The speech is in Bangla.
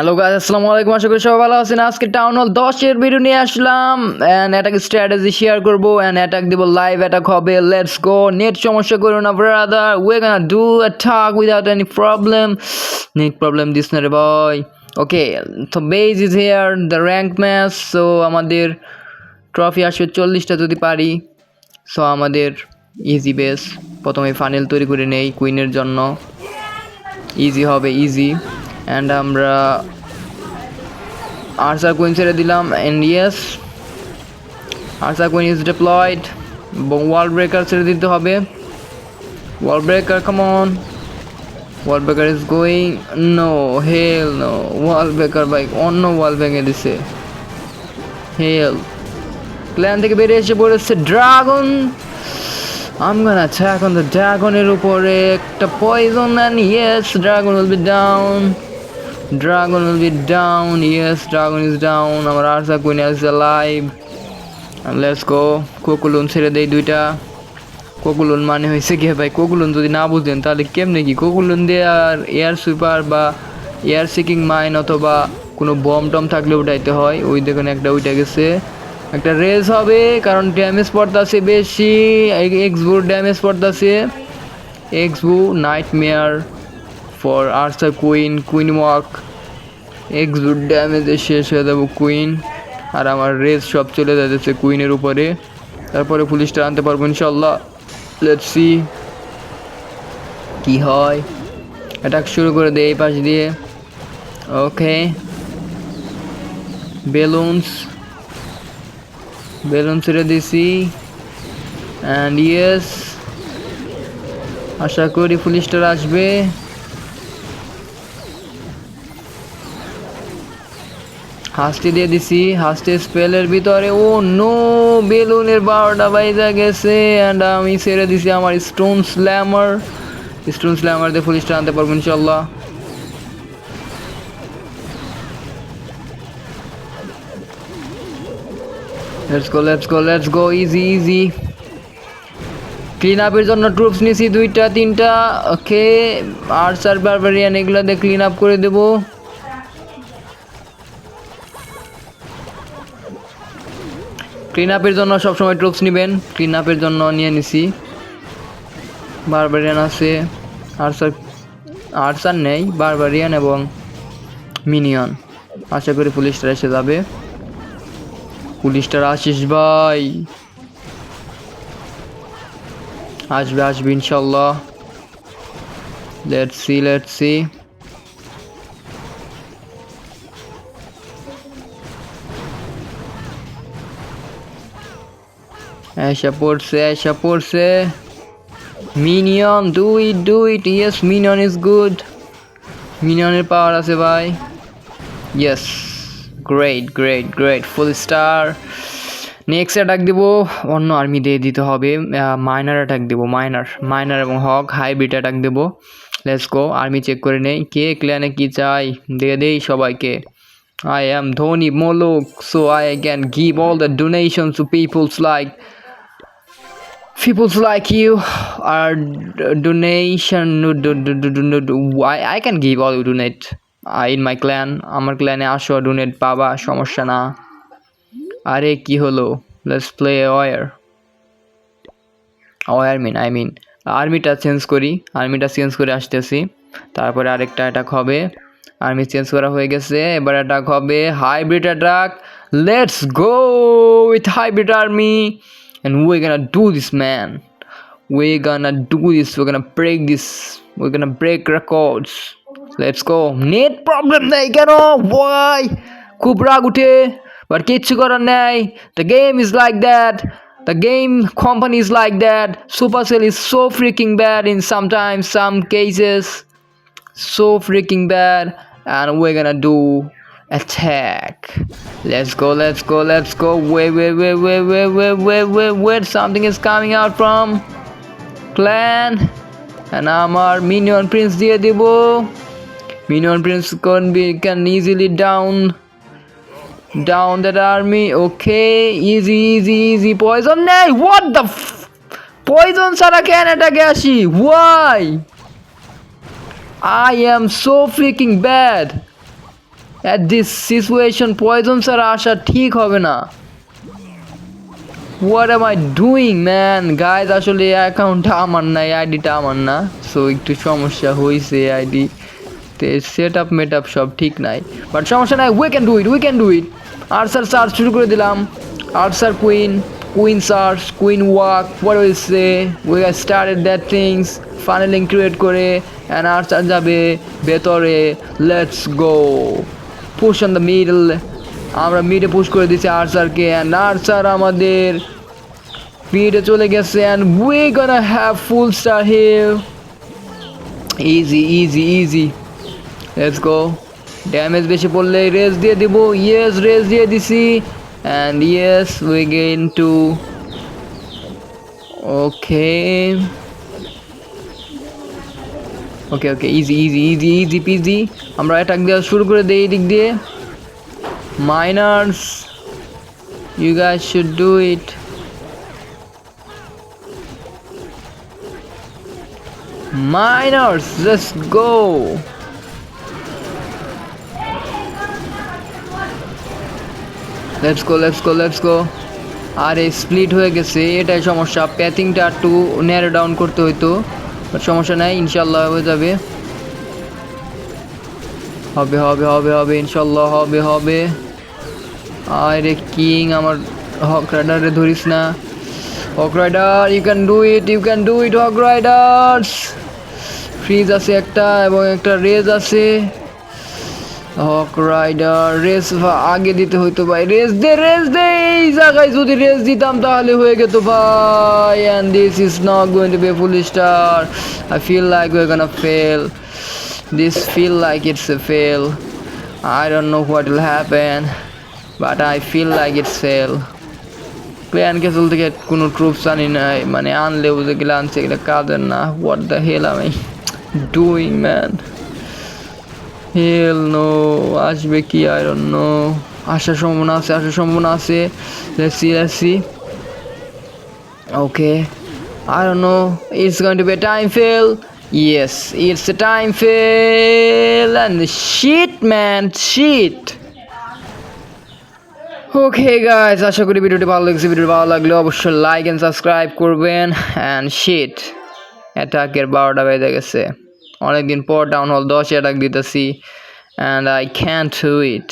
হ্যালো গাইস আসসালামু আলাইকুম, আশা করি সবাই ভালো আছেন। আজকে টাউন হল দশের ভিডিও নিয়ে আসলাম। অ্যান্ড অ্যাটাক স্ট্র্যাটেজি শেয়ার করব অ্যান্ড অ্যাটাক দিব লাইভ অ্যাটাক হবে লেটস গো নেট সমস্যা করো না brother we gonna do attack without any problem net problem this না রে ভাই। ওকে তো base is here the rank match so আমাদের ট্রফি আসবে চল্লিশটা যদি পারি। সো আমাদের ইজি বেস প্রথমে ফানেল তৈরি করে নেই কুইনের জন্য। ইজি হবে ইজি অ্যান্ড আমরা আর্সার কুইন ছেড়ে দিলাম and yes archer queen is deployed এবং ওয়াল ব্রেকার ছেড়ে দিতে হবে। Wall breaker common wall breaker is going no hell no wall breaker bike অন্য ওয়াল ভেঙে দিছে। হেল প্ল্যান থেকে বেরিয়ে এসে পড়েছে dragon attack on the dragon এর উপরে। একটা poison and yes, dragon will be down dragon will be down, yes, dragon is down. আমার archer queen is alive. And let's go. কোকুলুন ছেড়ে দেই দুইটা। কোকুলুন মানে হয়েছে কি ভাই? কোকুলুন যদি না বুঝতেন তাহলে কেমনে কি? কোকুলুন দিয়ে আর এয়ার সুইপার বা এয়ার সিকিং মাইন অথবা কোনো বম টম থাকলে উঠাইতে হয়। ওই দেখুন একটা উঠে গেছে। একটা রেস হবে, কারণ ড্যামেজ পড়তেছে বেশি। এক্সবুর ড্যামেজ পড়তেছে। Xbow nightmare for archer queen queen walk এক্সবুর ড্যামেজে শেষ হয়ে যাব কুইন আর আমার রেস সব চলে যাচ্ছে কুইনের উপরে। তারপরে পুলিশটা আনতে পারব ইনশাল্লাহ লেটস সি কি হয়। অ্যাটাক শুরু করে দেয় এই পাশ দিয়ে। ওকে বেলুনস বেলুন ছেড়ে দিছি। অ্যান্ড ইয়েস আশা করি পুলিশটার আসবে। হাসতে দিয়ে দিছি। হাসতে স্পেলের ভিতরে, ও নো বেলুনের বারোটা বাইজা গেছে অ্যান্ড আমি ছেড়ে দিছি আমার স্টোন স্ল্যামার স্টোন স্ল্যামার দিয়ে পুলিশটা আনতে পারব ইনশাল্লাহ। Let's go let's go let's go easy easy clean আপের জন্য ট্রুপস নিছি দুইটা, তিনটা। ওকে আর্সার বারবারিয়ান এগুলো দিয়ে ক্লিন আপ করে দেবো। ক্লিন আপের জন্য সবসময় ট্রুপস নেবেন। ক্লিন আপের জন্য নিয়ে নিছি। বারবারিয়ান আছে। আর্সার আর্সার নেই। বারবারিয়ান এবং মিনিয়ন আশা করি পুলিশটা এসে যাবে। পুলিশটার আসিস ভাই। আসবে আসবে ইনশাল্লাহ। লেটস সি লেটস এসে পড়ছে এসে পড়ছে। Minion do it do it yes minion is good মিনিয়নের power আছে ভাই। Yes great great great full star next attack দেবো, অন্য আর্মি দিয়ে দিতে হবে। মাইনার অ্যাটাক দেবো মাইনার মাইনার এবং হক হাইব্রিড অ্যাটাক দেবো। লেটস গো আর্মি চেক করে নেই। কে ক্ল্যানে কি চাই? দিয়ে দেই সবাইকে। I am Dhoni Molok so I can give all the donation to peoples like people's like you are donation I, I can give all you donate. In my clan আমার ক্ল্যানে আসো ডোনেট পাবা সমস্যা না। আরে কি হলো? Let's play war war mean I mean আর্মিটা change করি। আর্মিটা চেঞ্জ করে আসতেছি। তারপরে আরেকটা অ্যাটাক হবে। আর্মি চেঞ্জ করা হয়ে গেছে। এবার অ্যাটাক হবে। Hybrid attack let's go with hybrid army and we're gonna do this man. We're gonna do this. We're gonna break this. We're gonna break records. Let's go. Net problem nahi keno? Why? Khub rag ute but kichu koron nai the game is like that. The game company is like that. Supercell is so freaking bad in sometimes some cases. So freaking bad. And we're gonna do attack. Let's go, let's go, let's go. Wait, wait, wait, wait, wait, wait, wait, wait, wait. Something is coming out from clan. And আমার minion prince দিয়ে দিব minion prince can be can easily down down that army okay easy easy easy poison নেই what the f- poison ছাড়া কেন এটাকে why I am so freaking bad at this situation poison sir আসা ঠিক হবে না। What am I doing man guys আসলে অ্যাকাউন্টটা আমার না এই আইডিটা আমার না। সো একটু সমস্যা হয়েছে আইডি তে সেট আপ মেট আপ সব ঠিক নাই। বাট সমস্যা নাই we can do it we can do it archer search শুরু করে দিলাম। Archer queen queen search queen walk what will say we are started that things funneling create করে অ্যান্ড আর্সার যাবে ভেতরে। Let's go push on the middle আমরা মিডে পুশ করে দিচ্ছি আর্সারকে অ্যান্ড আর্সার আমাদের মিডে চলে গেছে and we gonna have full star heal easy easy easy let's go damage বেশি পড়লে রেস দিয়ে দিব। ইয়েস রেস দিয়ে দিছি and yes we gain two okay okay okay easy easy easy easy PG আমরা অ্যাটাক দেওয়া শুরু করে দিই এই দিক দিয়ে। Miners, you guys should do it. Miners, let's go. Let's go let's go let's go. আরে স্প্লিট হয়ে গেছে, এটাই সমস্যা। প্যাথিংটা একটু ন্যারো ডাউন করতে হইতো। বাট সমস্যা নাই, ইনশাল্লাহ হয়ে যাবে। হবে হবে হবে হবে, ইনশাল্লাহ হবে হবে। আরে কিং, আমার হক রাইডারে ধরিস না। Hog rider you can do it you can do it hog riders. Freeze আছে একটা এবং একটা রেজ আছে। হক রাইডার, রেস আগে দিতে হইতো ভাই, রেস দে রেস দে, এই জায়গায় যদি রেস দিতাম তাহলে হয়ে যেত ভাই and this is not going to be full star I feel like we gonna fail this feel like it's a fail. I don't know what will happen, but i feel like it's fail. Clan castle থেকে কোনো ট্রুপস আনি নাই মানে আনলেও যেগুলো আনছে এগুলো কাজের না হোয়াট দ্য হেল আমি ডুইং ম্যান হেল নো আসবে কি ডোন্ট নো আসার সম্ভাবনা আছে আসার সম্ভাবনা আছে let's see let's see Okay. I don't know. It's going to time fail yes it's a time fail. And shit, man, shit. Okay guys আশা করি ভিডিওটি ভালো লাগছে ভিডিওটি ভালো লাগলে অবশ্যই লাইক অ্যান্ড সাবস্ক্রাইব করবেন অ্যান্ড শিট অ্যাটাকের বারোটা বেজে গেছে অনেকদিন পর ডাউন হল দশ অ্যাটাক দিতেছি and I can't do it